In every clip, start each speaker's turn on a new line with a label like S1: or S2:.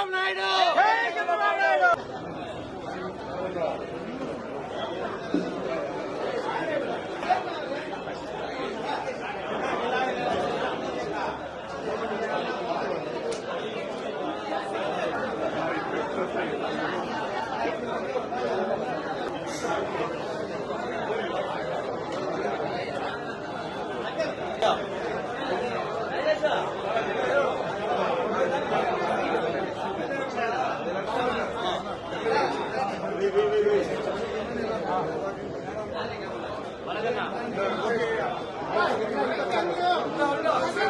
S1: Chandrababu Naidu
S2: Thank
S3: you.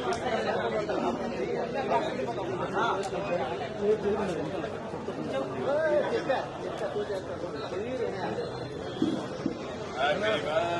S3: Happy birthday.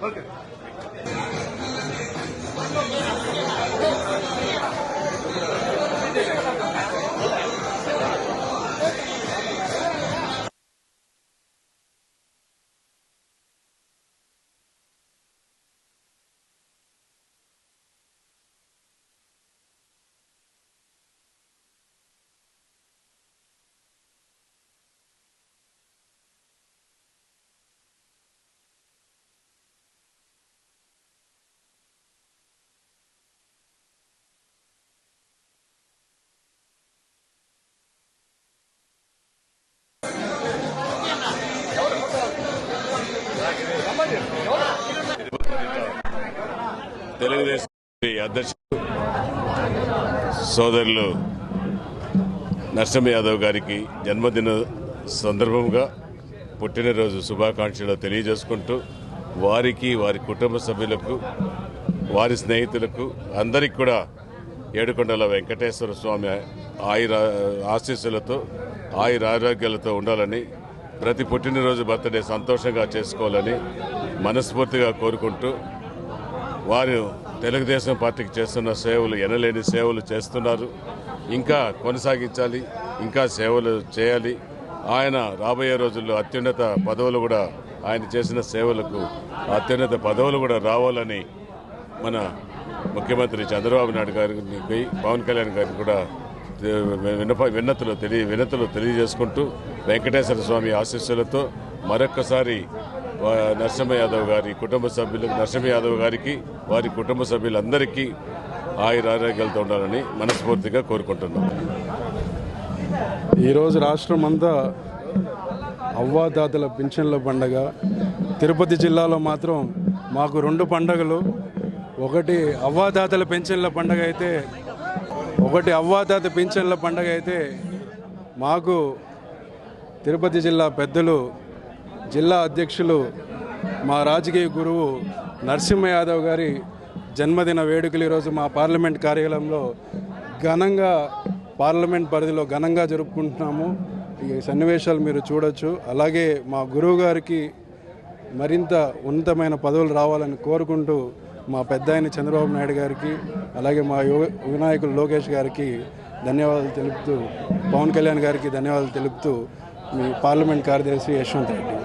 S3: Okay. Telugu Desam అధ్యక్షుడు సోదరులు నర్సింహ యాదవ్ గారికి జన్మదిన సందర్భంగా పుట్టినరోజు శుభాకాంక్షలు తెలియజేసుకుంటూ వారికి వారి కుటుంబ సభ్యులకు వారి స్నేహితులకు అందరికి కూడా ఏడుకొండల వెంకటేశ్వర స్వామి ఆయుర ఆశీస్సులతో ఆయుర ఆరోగ్యాలతో ఉండాలని ప్రతి పుట్టినరోజు బర్త్డే సంతోషంగా చేసుకోవాలని మనస్ఫూర్తిగా కోరుకుంటూ వారు తెలుగుదేశం పార్టీకి చేస్తున్న సేవలు ఎనలేని సేవలు చేస్తున్నారు. ఇంకా కొనసాగించాలి ఇంకా సేవలు చేయాలి. ఆయన రాబోయే రోజుల్లో అత్యున్నత పదవులు కూడా ఆయన చేసిన సేవలకు అత్యున్నత పదవులు కూడా రావాలని మన ముఖ్యమంత్రి చంద్రబాబు నాయుడు గారికి పవన్ కళ్యాణ్ గారికి కూడా విన్నప విన్నతులు తెలియ వినతులు తెలియజేసుకుంటూ వెంకటేశ్వర స్వామి ఆశీస్సులతో మరొక్కసారి నరసింహ యాదవ్ గారి కుటుంబ సభ్యులకు నరసింహ యాదవ్ గారికి వారి కుటుంబ సభ్యులందరికీ ఆయుర ఆరోగ్యాలతో ఉండాలని మనస్ఫూర్తిగా కోరుకుంటున్నాం.
S4: ఈరోజు రాష్ట్రం అంతా అవ్వాతాతల పింఛన్ల పండగ. తిరుపతి జిల్లాలో మాత్రం మాకు రెండు పండగలు. ఒకటి అవ్వాతాతల పెన్షన్ల పండగ అయితే ఒకటి అవ్వాతాత పింఛన్ల పండగ అయితే మాకు తిరుపతి జిల్లా పెద్దలు జిల్లా అధ్యక్షులు మా రాజకీయ గురువు నరసింహ యాదవ్ గారి జన్మదిన వేడుకలు ఈరోజు మా పార్లమెంట్ కార్యాలయంలో ఘనంగా పార్లమెంట్ పరిధిలో ఘనంగా జరుపుకుంటున్నాము. ఈ సన్నివేశాలు మీరు చూడొచ్చు. అలాగే మా గురువు గారికి మరింత ఉన్నతమైన పదవులు రావాలని కోరుకుంటూ మా పెద్ద ఆయన చంద్రబాబు నాయుడు గారికి అలాగే మా యువ వినాయకులు లోకేష్ గారికి ధన్యవాదాలు తెలుపుతూ పవన్ కళ్యాణ్ గారికి ధన్యవాదాలు తెలుపుతూ మీ పార్లమెంట్ కార్యదర్శి యశ్వంత్ రెడ్డి.